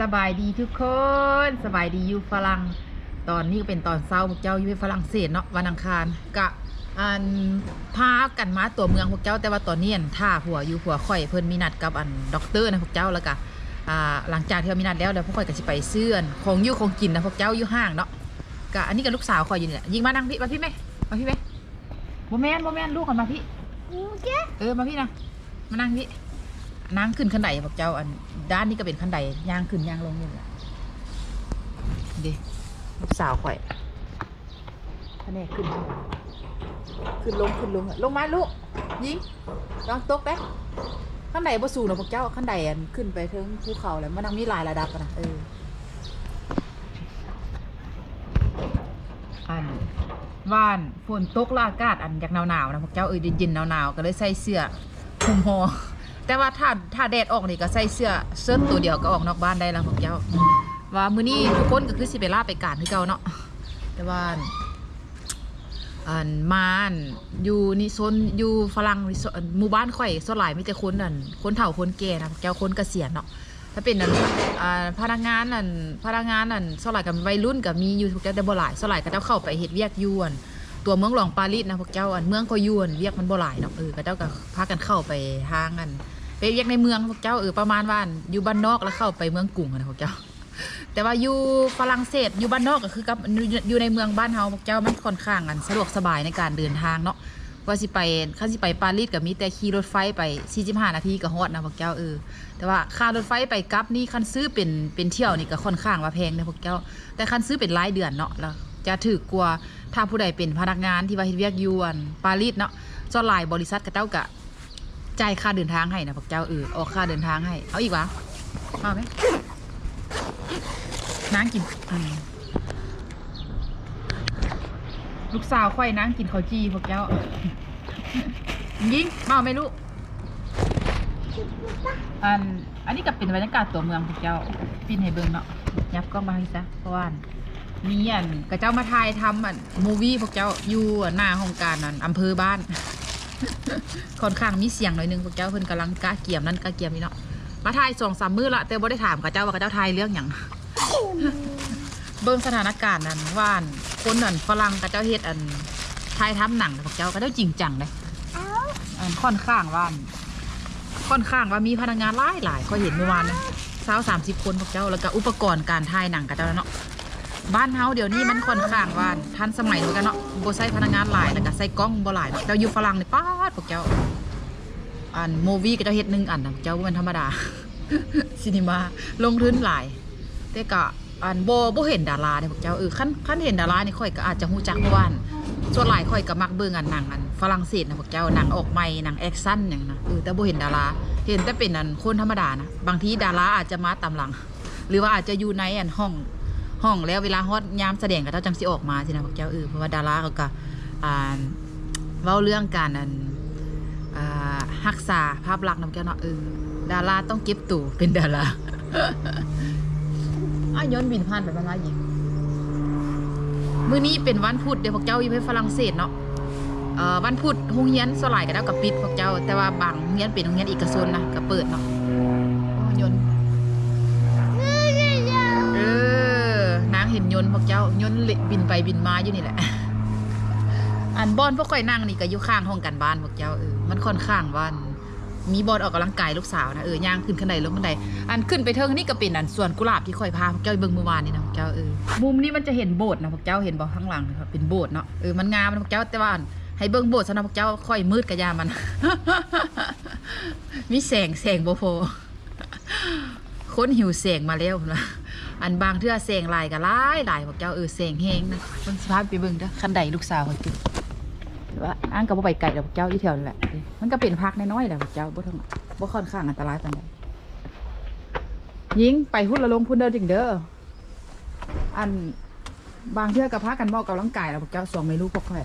สบายดีทุกคนสบายดีอยู่ฝรั่งตอนนี้ก็เป็นตอนเช้าพวกเจ้าอยู่ที่ฝรั่งเศสเนาะวันอังคารกะอันพากันมาตัวเมืองพวกเจ้าแต่ว่าตอนนี้อันท่าผัวอยู่ผัวข่อยเพิ่นมีนัดกับอันด็อกเตอร์นะพวกเจ้าแล้วก็อ่าหลังจากที่เรามีนัดแล้วเดี๋ยวพวกข่อยก็สิไปซื้ออันของอยู่ของกินนะพวกเจ้าอยู่ห้างเนาะกะอันนี้กับลูกสาวข่อยอยู่นี่แหละยิงมานั่งพี่มาพี่ไหมมาพี่ไหมบ่แม่นบ่แม่นลูกกันมาพี่เออมาพี่นะมานั่งพี่ นั่งขึ้นขันไดพวกเจ้าอันด้านนี้ก็เป็นขันไดย่างขึ้นย่างลงนี่แหละดิลูกสาวข่อยคะแนนขึ้น ขึ้นลงขึ้นลงลงมาลูกยิงลองตกได้ขั้นไดบ่สูงหรอกพวกเจ้าขั้นไดอันขึ้นไปถึงภูเขาแล้วมันนั่งมีหลายระดับนะเอออันว่านฝนตกละอากาศอันอยากหนาวๆนะพวกเจ้าเอ้ยเย็นๆหนาวๆก็เลยใส่เสื้อคลุมหอ แต่ว่าถ้าถ้าแดดออกนี่ก็ใส่เสื้อเชิ้ตตัวเดียวก็ออกนอกบ้านได้แล้วพวกเจ้า ว่ามื้อนี้ทุกคนก็คือสิไปลาไปการคือเก่าเนาะแต่ว่าอันมาอันอยู่นี่โซนอยู่ฝรั่งนี่โซนหมู่บ้านข่อยส่วนหลายมีแต่คนอันคนเฒ่าคนแก่นะพวกเจ้าคนเกษียณเนาะถ้าเป็นอันอ่าพนักงานอันพนักงานอันสลายกับวัยรุ่นกับมีอยู่ทุกเจ้าแต่บ่หลายสลายก็เจ้าเข้าไปเฮ็ดเวียกอยวน ตัวเมืองหลวงปารีสนะพวกเจ้าอันเมืองก็อยวนเวียกมันบ่หลายเนาะเออก็เจ้าก็พากันเข้าไปทางอัน ไปเวียกในเมืองพวกเจ้าเออประมาณว่าอยู่บ้านนอกแล้วเข้าไปเมืองกรุงนะพวกเจ้า แต่ว่าอยู่ฝรั่งเศสอยู่บ้านนอกก็คือกับอยู่ในเมืองบ้านเฮาพวกเจ้ามันค่อนข้างอันสะดวกสบายในการเดินทางเนาะว่าสิไปคันสิไปปารีสก็มีแต่ขี่รถไฟไป 45 นาทีก็ฮอดนะพวกเจ้าเออ แต่ว่าค่ารถไฟไปกลับนี่คันซื้อเป็นเป็นเที่ยวนี่ก็ค่อนข้างว่าแพงนะพวกเจ้า แต่คันซื้อเป็นรายเดือนเนาะแล้วจะถือกว่าถ้าผู้ใดเป็นพนักงานที่ว่าเฮ็ดเวียกยวนปารีสเนาะส่วนหลายบริษัทก็เจ้าก็ จ่ายค่าเดินทางให้นะพวกเจ้าเออออกค่าเดินทางให้ เอาอีกวะเอาไหมนางกินลูกสาวค่อยนางกินข้าวจีพวกเจ้ายิงเอาไหมลูกอันอันนี้ก็เป็นบรรยากาศตัวเมืองพวกเจ้าปินให้เบิ่งเนาะยับกล้องมาให้ซะเพราะว่าอันมีอันกระเจ้ามาถ่ายทำอันมูวี่พวกเจ้าอยู่หน้าห้องการอันอำเภอบ้าน ค่อนข้างมีเสียงหน่อยนึงพวกเจ้าเพิ่นกำลังกะเกียมนั่นกะเกียมนี่เนาะมาถ่ายสองสามมื้อละแต่บ่ได้ถามกระเจ้าว่ากระเจ้าถ่ายเรื่องหยังเบิ่งสถานการณ์นั้นว่านคนอันฝรั่งกระเจ้าเฮ็ดอันถ่ายทำหนังพวกเจ้ากระเจ้าจริงจังเลยอันค่อนข้างว่านค่อนข้างว่ามีพนักงานหลายหลายก็เห็นเมื่อวานนะสาวสามสิบคนพวกเจ้าแล้วก็อุปกรณ์การถ่ายหนังกับเจ้าเนาะ บ้านเฮาเดี๋ยวนี้มันค่อนข้างว่าทันสมัยเหมือนกันเนาะบ่ใช้พนักงานหลายแล้วก็ใส่กล้องบ่หลายเนาอยู่ฝรั่งนี่ป้าดพวกเจ้า อันโมวีก็เจ้าเฮ็ดหนึ่งอันนะพวกเจ้ามันธรรมดาซินิมาลงทุนหลายแต่ก็อันโบโบเห็นดาราเนี่ยพวกเจ้าเออขั้นขั้นเห็นดารานี่ค่อยก็อาจจะฮู้จักเมื่อวานส่วนหลายค่อยก็มักเบิ่งอันหนังอันฝรั่งเศสนะพวกเจ้าหนังออกใหม่หนังแอคชั่นอย่างนะเออแต่โบเห็นดาราเห็นแต่เป็นอันคนธรรมดานะบางทีดาราอาจจะมาตามหลัง หรือว่าอาจจะอยู่ในอันห้อง ห้องแล้วเวลาฮอตยามแสดงก็เจ้าจังสิออกมาสินะพวกเจ้าเออเพราะว่าดาราเขาก็เว้าเรื่องการอันรักษาภาพลักษณ์นะพวกเจ้าเนาะเออดาราต้องเก็บตู่เป็นดาราอ้ายย้อนบินผ่านไปบ้านว่าหญิงมื้อนี้เป็นวันพุธเดี๋ยวพวกเจ้าอยู่ไปฝรั่งเศสเนาะอ่อวันพุธโรงเรียนสลายกับเจ้ากับปิดพวกเจ้า แต่ว่าบางโรงเรียนเป็นโรงเรียนเอกชนนะก็เปิดเนาะโอ้ยน ยนต์พวกเจ้ายนต์บินไปบินมาอยู่นี่แหละ อันบอนพวกข่อยนั่งนี่ก็อยู่ข้างห้องกันบ้านพวกเจ้าเออมันค่อนข้างว่านมีบอลออกกำลังกายลูกสาวนะเออย่างขึ้นขันไดลงขันไดอันขึ้นไปเทิงนี่ก็เป็นอันสวนกุหลาบที่ข่อยพาพวกเจ้าเบิ่งเมื่อวานนี่นะพวกเจ้าเออมุมนี้มันจะเห็นโบสถ์นะพวกเจ้าเห็นบ่ข้างหลังนะครับเป็นโบสถ์เนาะเออมันงามนะพวกเจ้าแต่ว่าให้เบิ่งโบสถ์ซะนะพวกเจ้าค่อยมืดกระยามัน มีแสงแสงโบ่พคนหิวแสงมาแล้วนว่า อันบางเทื่อแสงหลายก็หลายหลายพวกเจ้าเออแสงแฮงนะเบิ่งสภาพไปเบิ่งเด้อคันใดลูกสาวข่อยกินว่าอ้างกับบ่ไปไกลดอกเจ้าอีแถวนั่นแหละ มันก็เป็นพักน้อยๆแหละพวกเจ้าบ่ทั้งบ่ค่อนข้างอันตรายปานใดยิงไปพุ่นละลงพุ่นเด้อจริงเด้ออันบางเทื่อกับพากันบ่กำลังกายแล้วพวกเจ้าสองไม่รู้พวกค่อย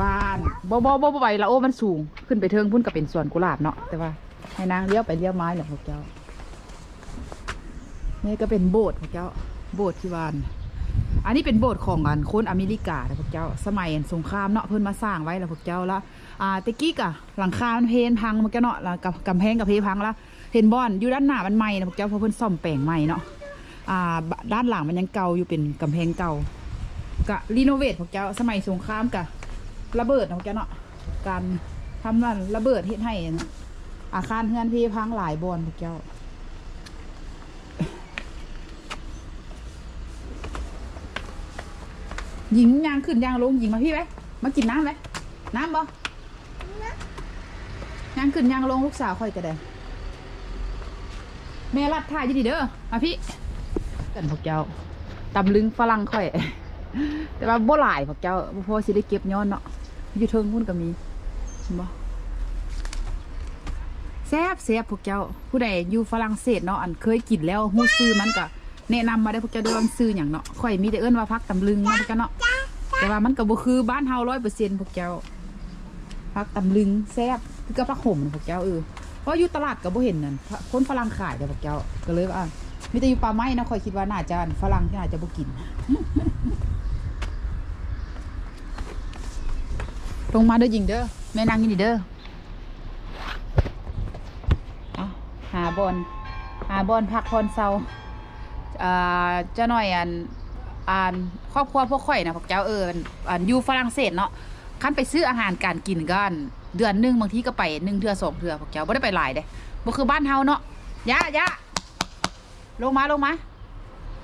ว่านบ่บ่บ่บ่ไปละโอ้มันสูง ขึ้นไปเทิงพุ่นก็เป็นสวนกุหลาบเนาะแต่ว่าให้นางเลี้ยวไปเลี้ยวไม้แหละพวกเจ้า นี่ก็เป็นโบสถ์พวกเจ้า โบสถ์ที่วาน อันนี้เป็นโบสถ์ของอันคนอเมริกาพวกเจ้า สมัยสงครามเนาะเพิ่นมาสร้างไว้แล้วพวกเจ้าล้วอ่าตะกี้กะหลังคาเพนพังมันก็เนาะแล้วกับกำแพงกับเพพังละเห็นบอนอยู่ด้านหน้ามันใหม่นะพวกเจ้าเพราะเพิ่นซ่อมแปลงใหม่เนาะอ่าด้านหลังมันยังเก่าอยู่เป็นกำแพงเก่ากะรีโนเวทพวกเจ้าสมัยสงครามกะระเบิดนะพวกเจ้าเนาะการทำนั่นระเบิดเฮ็ดให้อาคารเฮือนเพพังหลายบอนพวกเจ้า หญิงยางขึ้นยางลงหญิงมาพี่ไหมมากินน้ำไหมน้ำบ่ยางขึ้นยางลงลูกสาวค่อยกระเดนแม่รัดท่ายู่ดีเด้อมาพี่กันพวกเจ้าตำลึงฝรั่งค่อย แต่ว่าบ่หลายพวกเจ้าบ่พอสิได้เก็บย้อนเนาะอยู่เทิงพุ่นก็มีบ่แซ่บแซ่บพวกเจ้า ผู้ใดอยู่ฝรั่งเศสเนาะอันเคยกินแล้วฮู้ซื้อมันก็ แนะนำมาได้พวกเจ้าเด้อว่ามันซื้อหยังเนาะค่อยมีแต่เอิ้นว่าพักตำลึงเนาะพวกเจ้าเนาะแต่ว่ามันก็บ่คือบ้านเฮาร้อยเปอร์เซ็นต์พวกเจ้าพักตำลึงแซ่บคือกับผักห่มนะพวกเจ้าเออเพราะอยู่ตลาดก็บ่เห็นนั่นพะคนฝรั่งขายเด้อพวกเจ้าก็เลยว่ามีแต่อยู่ป่าไม้นะค่อยคิดว่าน่าจะฝรั่งที่น่าจะบ่กิน ลงมาเด้อหญิงเด้อแม่นางนี่นี่เด้อเอาหาบอนหาบอนพักพรเซา อ่าเจ้าหน่อยอันอ่านครอบครัวพวกข่อยนะพวกเจ้าเอออ่านอยู่ฝรั่งเศสเนาะคันไปซื้ออาหารการกินกันเดือนหนึ่งบางทีก็ไปหนึ่งเทือสองเทือพวกเจ้าไม่ได้ไปหลายเด้บ่คือบ้านเฮาเนาะยะยะลงมาลงมา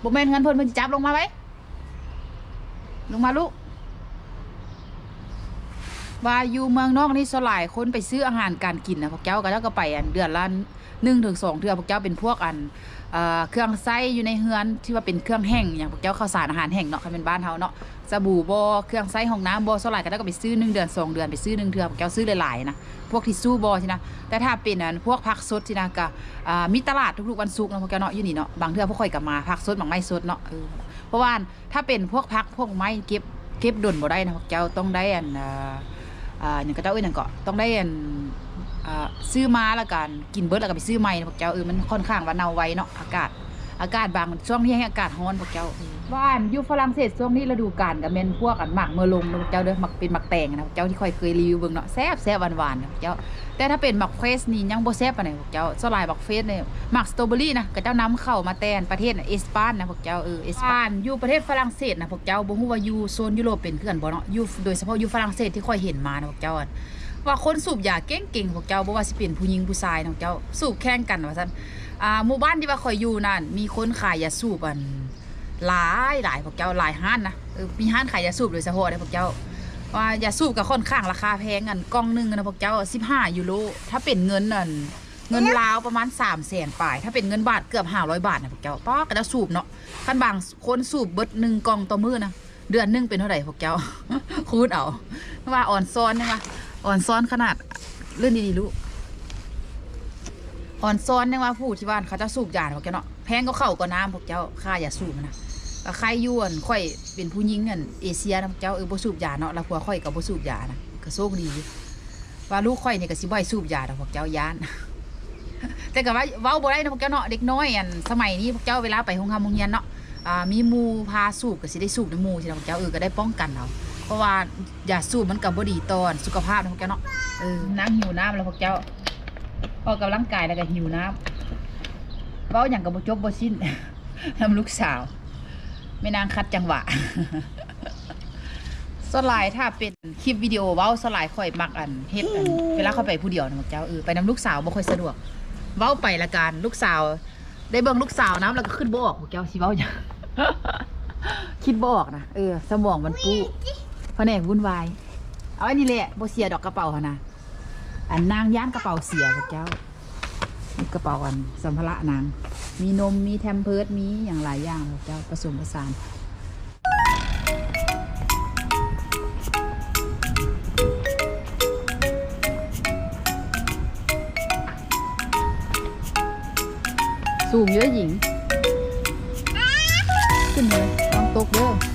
บ่แม่นเงินเพิ่นเพิ่นจับลงมาไว้ลงมาลูก ว่าอยู่เมืองนอกนี่สลายคนไปซื้ออาหารการกินนะพวกเจ้าก็เจ้าก็ไปอันเดือนละหนึ่งถึงสองเทื่อพวกเจ้าเป็นพวกอันเครื่องไส้อยู่ในเฮือนที่ว่าเป็นเครื่องแห้งอย่างพวกเจ้าข้าวสารอาหารแห้งเนาะคันเป็นบ้านเฮาเนาะสบู่บ่เครื่องไส้ห้องน้ำบ่สลายก็ได้ก็ไปซื้อหนึ่งเดือนสองเดือนไปซื้อหนึ่งเทื่อพวกเจ้าซื้อหลายๆนะพวกทิชชู่บ่สินะแต่ถ้าเป็นอันพวกผักสดสินะก็มีตลาดทุกๆวันศุกร์เนาะพวกเจ้าเนาะอยู่นี่เนาะบางเทื่อพวกข่อยก็มาผักสดบางไม้สดเนาะเออเพราะว่าถ้าเป็นพวกผักพวกไม้เก็บเก็บดนบ่ได้นะพวกเจ้าต้องได้อัน อ่าอย่างก็เจ้าเอ้ยนั่นก็ต้องได้อันอ่าซื้อมาแล้วกันกินเบิร์ดแล้วก็ไปซื้อใหม่นะพวกเจ้าเออมันค่อนข้างว่าเน่าไวเนาะอากาศ อากาศบางช่วงนี้ให้อากาศร้อนพวกเจ้าบ้านอยู่ฝรั่งเศสช่วงนี้ฤดูกาลกับเมนพวกอันหมักเมลงนะพวกเจ้าเด้อหมักเป็นหมักแตงนะพวกเจ้าที่ค่อยเคยรีวิวเบิ่งเนาะแซ่บแซ่บหวานๆนะพวกเจ้า แต่ถ้าเป็นหมักเฟสนี่ยังบ่แซ่บปานใดพวกเจ้าสลายหมักเฟสเนี่ยหมักสตรอเบอรี่นะก็เจ้านำเข้ามาแตนประเทศน่ะเอสปานนะพวกเจ้าเออเอสปานอยู่ประเทศฝรั่งเศสนะพวกเจ้าบ่ฮู้ว่าอยู่โซนยุโรปเป็นคือกันบ่เนาะอยู่โดยเฉพาะอยู่ฝรั่งเศสที่ค่อยเห็นมานะพวกเจ้าอะว่าคนสูบยาเก่งๆพวกเจ้าบ่ว่าสิเป็นผู้หญิงผู้ชายนะพวกเจ้าสูบแข่งกันว่าซั่นอ่าหมู่บ้านที่ว่าข่อยอยู่นั่นมีคนขายยาสูบอันหลายหลายพวกเจ้าหลายห้านนะเออมีห้านขายยาสูบโดยเฉพาะเลยพวกเจ้า ว่าอย่าสูบก็ค่อนข้างราคาแพงอันกล่องหนึ่งนะพวกเจ้า15ยูโรถ้าเป็นเงินนั่นเงินลาวประมาณ3 0 0แสนปลาย ถ้าเป็นเงินบาทเกือบ500บาทนะพวกเจ้าป้าก็จะสูบเนาะคันบางคนสูบเบิดหนึ่งกล่องต่อมือนะเดือนหนึงเป็นเท่าไหร่พวกเจ้าคูณเอาว่าอ่อนซ้อนใช่ปะอ่อนซ้อนขนาดเลื่อนดีๆลูกอ่อนซ้อนเนี่ยว่าผู้ที่บ้านเขาจะสูบยาพวกเจ้าเนาะแพงก็เข้าก็น้ำพวกเจ้าค่าอย่าสูบนะ ใครยวนค่อยเป็นผู้หญิงอันเอเชียนะพวกเจ้าเออบ่สูบยาเนาะแล้วผัวค่อยก็บ่สูบยานะก็โชคดีว่าลูกค่อยเนี่ยก็สิบ่ให้สูบยาดอกพวกเจ้าย่าน แต่ก็ว่าเว้าบ่ได้นะพวกเจ้าเนาะเด็กน้อยอันสมัยนี้พวกเจ้าเวลาไปโรงทำโรงเรียนเนาะมีหมูพาสูบก็สิได้สูบในหมู่สินะพวกเจ้าเออก็ได้ป้องกันเอาเพราะว่าอย่าสูบมันก็บ่ดีต่อสุขภาพนะพวกเจ้าเนาะเออนั่งหิวน้ำแล้วพวกเจ้าออกกำลังกายแล้วก็หิวน้ำเว้าอย่างกับบ่จบบ่สิ้นทำลูกสาว ไม่นางคัดจังหวะ สลายถ้าเป็นคลิปวิดีโอเว้าสลายค่อยมักอันเฮ็ดอันเวลาเขาไปผู้เดียวนะพวกเจ้าเออไปนำลูกสาวบ่ค่อยสะดวก เว้าไปละกันลูกสาว ได้เบิ่งลูกสาวน้ำแล้วก็ขึ้นบ่ออกพวกเจ้าสิเว้าหยังคิดบ่ออกนะเออ สมองมันปูแผนกวุ่นวายเอาอันนี้แหละบ่เสียดอกกระเป๋าหนนะอันนางย่านกระเป๋าเสียพวกเจ้านี่กระเป๋าอันสัมภาระนาง มีนมมีแทมเพิร์ดมีอย่างหลายอย่างเจ้าผสมผสานสูงเยอะหญิง ขึ้นเลยลองตกเด้อ